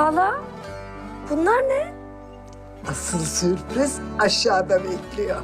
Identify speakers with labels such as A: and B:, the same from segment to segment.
A: Hala? Bunlar ne?
B: Asıl sürpriz aşağıda bekliyor.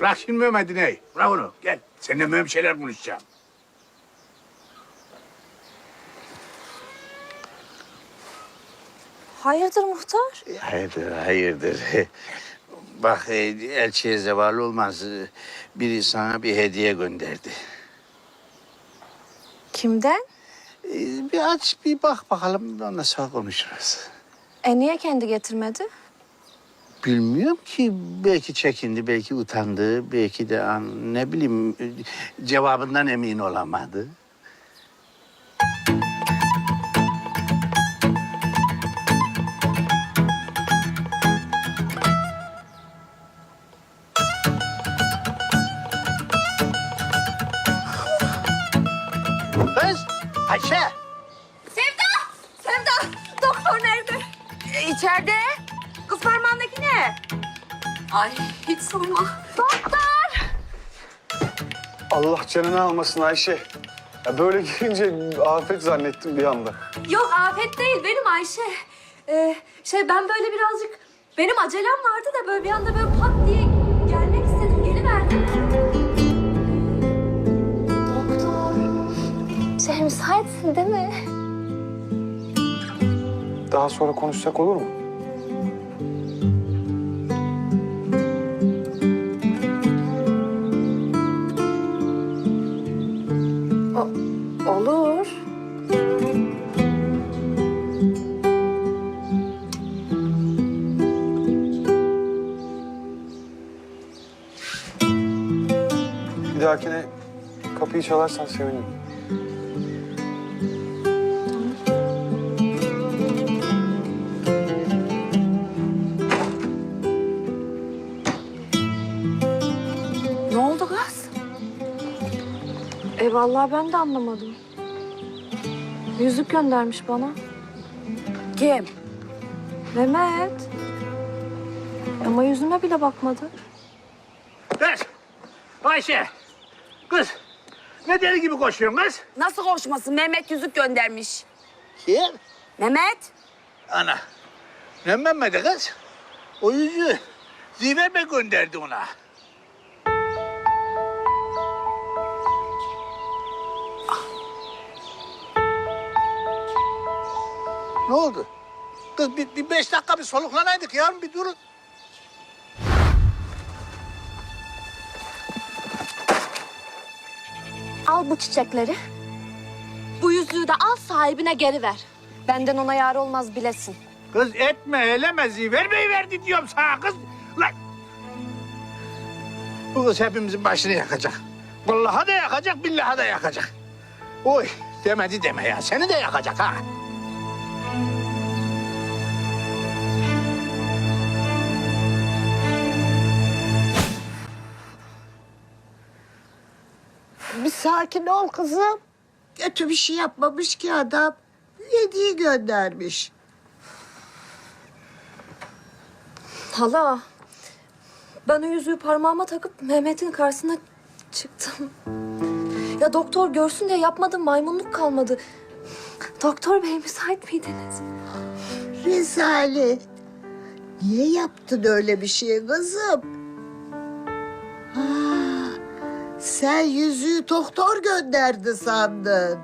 C: Bırak şimdi Mehmet'i Bırak onu. Gel. Seninle mühim şeyler konuşacağım.
A: Hayırdır muhtar?
D: Hayırdır, hayırdır. Bak e, elçiye zeval olmaz. Biri sana bir hediye gönderdi.
A: Kimden?
D: E, Bir aç bir bak bakalım ondan sonra konuşuruz.
A: E niye kendi getirmedi?
D: Bilmiyorum ki belki çekindi, belki utandı, belki de an, ne bileyim cevabından emin olamadı. Kız, Ayşe.
A: Sevda! Sevda! Doktor nerede? İçeride. Kız parmağındaki Ay hiç sorma. Doktor!
E: Allah canını almasın Ayşe. Ya böyle girince afet zannettim bir anda.
A: Yok afet değil benim Ayşe. Ee, şey ben böyle birazcık... Benim acelem vardı da böyle bir anda böyle pat diye gelmek istedim. Geliverdim. Doktor. Şey müsaitsin değil mi?
E: Daha sonra konuşsak olur mu? Dahakine kapıyı çalarsan sevinirim.
A: Ne oldu kız? E vallahi ben de anlamadım. Yüzük göndermiş bana.
B: Kim?
A: Mehmet. Ama yüzüme bile bakmadı.
C: Kız. Ayşe. Kız. Ne deli gibi koşuyorsun kız?
F: Nasıl konuşmasın? Mehmet yüzük göndermiş.
D: Kim?
F: Mehmet?
D: Ana. Ne Mehmet'e kız? O yüzüğü Ziver Bey gönderdi ona. Ne oldu? Kız bir, bir beş dakika bir soluklanaydık ya bir durun.
A: Al bu çiçekleri. Bu yüzüğü de al sahibine geri ver. Benden ona yar olmaz bilesin.
C: Kız etme eleme Ziver Bey verdi diyorum sana kız. Lan. Bu kız hepimizin başını yakacak. Vallahi da yakacak, billahi da yakacak. Oy demedi deme ya. Seni de yakacak ha.
B: Sakin ol kızım. Kötü bir şey yapmamış ki adam. Hediye göndermiş.
A: Hala. Ben o yüzüğü parmağıma takıp Mehmet'in karşısına çıktım. Ya doktor görsün diye yapmadım maymunluk kalmadı. Doktor bey müsait miydiniz?
B: Rezalet. Niye yaptın öyle bir şey kızım? Ha, sen yüzüğü doktor gönderdi sandın.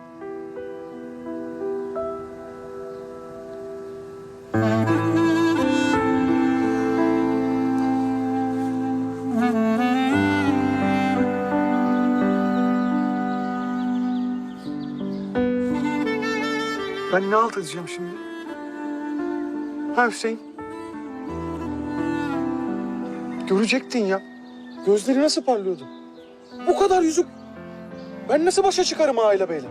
E: Ben ne alt edeceğim şimdi? Ha Hüseyin? Görecektin ya. Gözleri nasıl parlıyordu? Bu kadar yüzük. Ben nasıl başa çıkarım Aile Bey'le?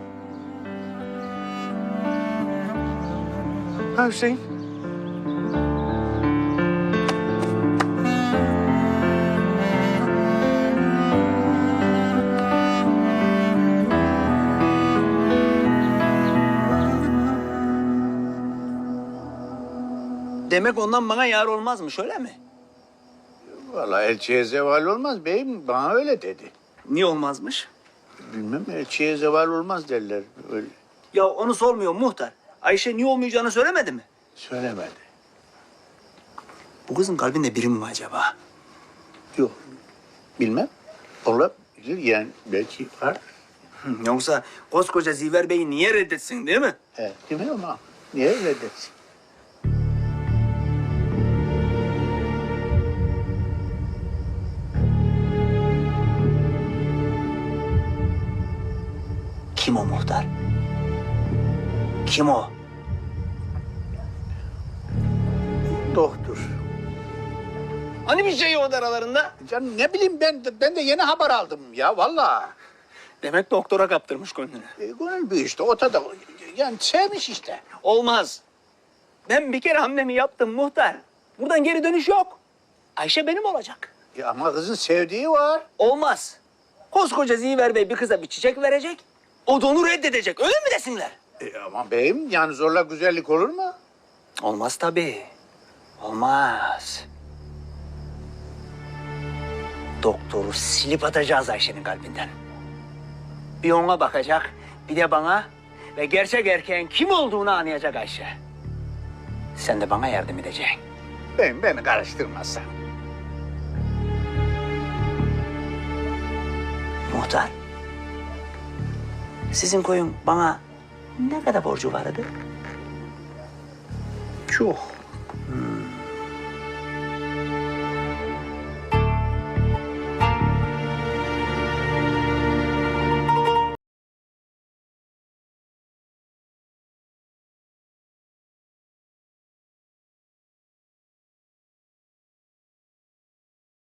E: Ha Hüseyin?
G: Demek ondan bana yar olmazmış öyle mi?
D: Vallahi elçiye zeval olmaz beyim. Bana öyle dedi.
G: Niye olmazmış?
D: Bilmem elçiye zeval olmaz derler. Öyle
G: Ya onu sormuyor muhtar. Ayşe niye olmayacağını söylemedi mi?
D: söylemedi.
G: Bu kızın kalbinde biri mi var acaba?
D: Yok. Bilmem. Olabilir yani belki var.
G: Yoksa koskoca Ziver Bey'i niye reddetsin değil mi?
D: He, değil mi ama? Niye öyle dersin?
G: Kim o muhtar? Kim o?
D: Doktor.
G: Hani bir şey yok aralarında?
D: Canım ne bileyim ben de, ben de yeni haber aldım ya vallahi.
G: Demek doktora kaptırmış gönlünü.
D: E, gönül büyü işte o da yani sevmiş işte.
G: Olmaz. Ben bir kere hamlemi yaptım muhtar. Buradan geri dönüş yok. Ayşe benim olacak.
D: Ya ama kızın sevdiği var.
G: Olmaz. Koskoca Ziver Bey bir kıza bir çiçek verecek. O da onu reddedecek. Öyle mi desinler?
D: E, ama beyim yani zorla güzellik olur mu?
G: Olmaz tabii. Olmaz. Doktoru silip atacağız Ayşe'nin kalbinden. Bir ona bakacak, bir de bana ve gerçek erkeğin kim olduğunu anlayacak Ayşe. Sen de bana yardım edeceksin.
D: Beyim beni karıştırmazsan.
G: Muhtar, sizin koyun bana ne kadar borcu vardı?
D: Çok.